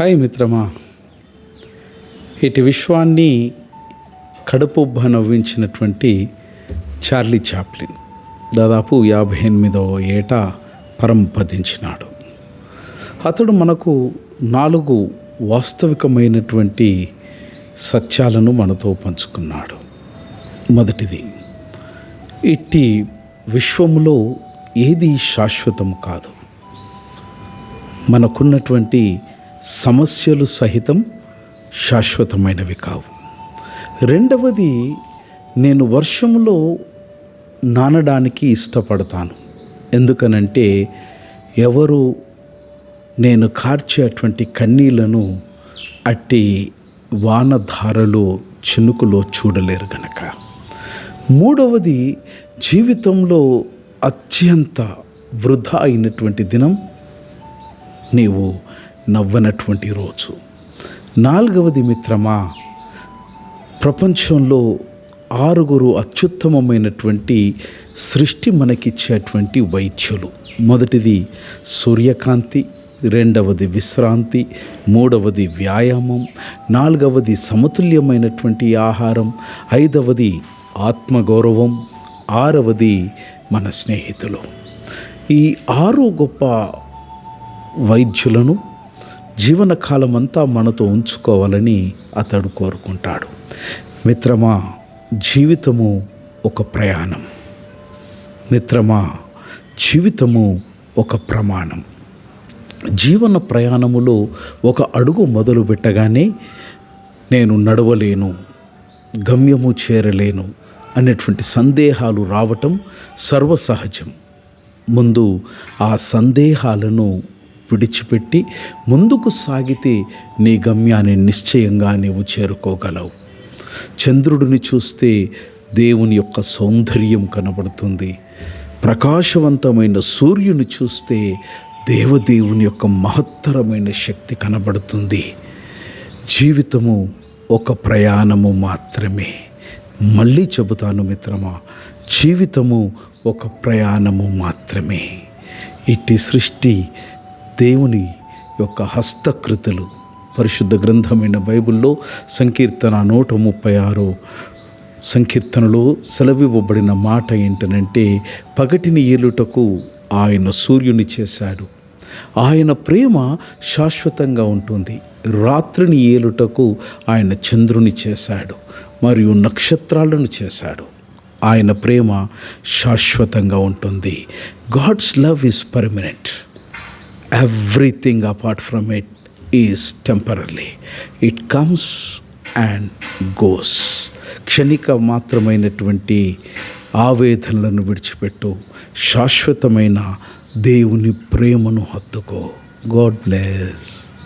Hi మిత్రమా. ఇటు విశ్వాన్ని కడుపుబ్బ నవ్వించినటువంటి చార్లీ చాప్లిన్ దాదాపు యాభై ఎనిమిదవ ఏట పరంపదించినాడు అతడు మనకు నాలుగు వాస్తవికమైనటువంటి సత్యాలను మనతో పంచుకున్నాడు. మొదటిది ఇట్టి విశ్వములో ఏది శాశ్వతం కాదు. మనకున్నటువంటి సమస్యలు సహితం శాశ్వతమైనవి కావు. రెండవది నేను వర్షంలో నానడానికి ఇష్టపడతాను. ఎందుకనంటే ఎవరు నేను కార్చేటువంటి కన్నీళ్ళను అట్టి వానధారలో చినుకులో చూడలేరు గనక. మూడవది జీవితంలో అత్యంత వృధా అయినటువంటి దినం నీవు నవ్వనటువంటి రోజు. నాలుగవది మిత్రమా ప్రపంచంలో ఆరుగురు అత్యుత్తమమైనటువంటి సృష్టి మనకిచ్చేటువంటి వైద్యులు. మొదటిది సూర్యకాంతి రెండవది విశ్రాంతి మూడవది వ్యాయామం నాలుగవది సమతుల్యమైనటువంటి ఆహారం ఐదవది ఆత్మగౌరవం ఆరవది మన స్నేహితులు. ఈ ఆరు గొప్ప వైద్యులను జీవనకాలం అంతా మనతో ఉంచుకోవాలని అతడు కోరుకుంటాడు. మిత్రమా జీవితము ఒక ప్రయాణం. మిత్రమా జీవితము ఒక ప్రమాణం. జీవన ప్రయాణములో ఒక అడుగు మొదలు పెట్టగానే నేను నడవలేను గమ్యము చేరలేను అనేటువంటి సందేహాలు రావటం సర్వసహజం. ముందు ఆ సందేహాలను విడిచిపెట్టి ముందుకు సాగితే నీ గమ్యాన్ని నిశ్చయంగా నీవు చేరుకోగలవు. చంద్రుడిని చూస్తే దేవుని యొక్క సౌందర్యం కనబడుతుంది. ప్రకాశవంతమైన సూర్యుని చూస్తే దేవదేవుని యొక్క మహత్తరమైన శక్తి కనబడుతుంది. జీవితము ఒక ప్రయాణము మాత్రమే. మళ్ళీ చెబుతాను మిత్రమా జీవితము ఒక ప్రయాణము మాత్రమే. ఇట్టి సృష్టి దేవుని యొక్క హస్తకృతులు. పరిశుద్ధ గ్రంథమైన బైబిల్లో సంకీర్తన నూట ముప్పై ఆరు సంకీర్తనలో సెలవివ్వబడిన మాట ఏంటనంటే పగటిని ఏలుటకు ఆయన సూర్యుని చేశాడు. ఆయన ప్రేమ శాశ్వతంగా ఉంటుంది. రాత్రిని ఏలుటకు ఆయన చంద్రుని చేశాడు మరియు నక్షత్రాలను చేశాడు. ఆయన ప్రేమ శాశ్వతంగా ఉంటుంది. God's love is permanent. Everything apart from it is temporary it comes and goes క్షణిక మాత్రమైనటువంటి ఆవేదనలను విడిచిపెట్టు. శాశ్వతమైన దేవుని ప్రేమను హత్తుకో. God bless